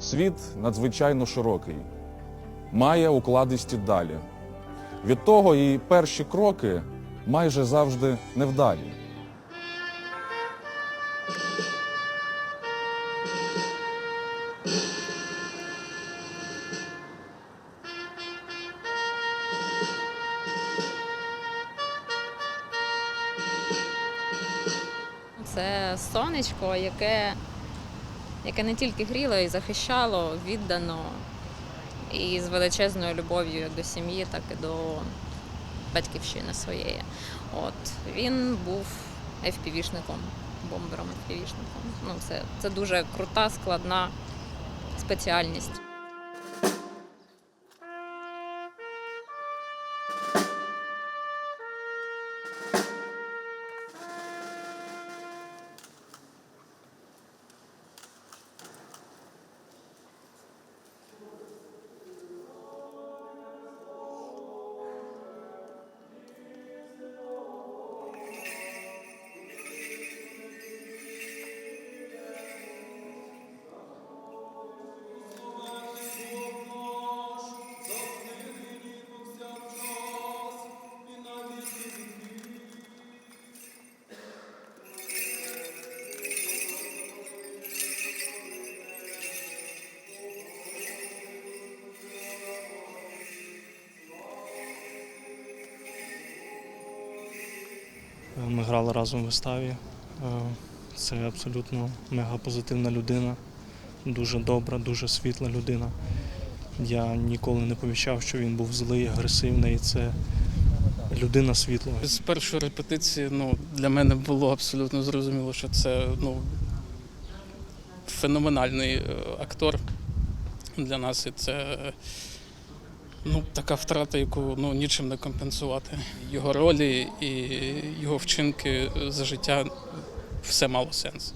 Світ надзвичайно широкий, має укладисті далі. Від того і перші кроки майже завжди невдалі. Це сонечко, яке, яке не тільки гріло і захищало, віддано і з величезною любов'ю як до сім'ї, так і до батьківщини своєї. От він був FPV-шником, бомбером FPV-шником. Ну, це, це дуже крута, складна спеціальність. Ми грали разом в виставі. Е, Це абсолютно мега позитивна людина, дуже добра, дуже світла людина. Я ніколи не помічав, що він був злий, агресивний. Це людина світла. З першої репетиції ну, для мене було абсолютно зрозуміло, що це ну, феноменальний е, актор для нас. І це е, ну, така втрата, яку ну, нічим не компенсувати. Його ролі і його вчинки за життя все мало сенс.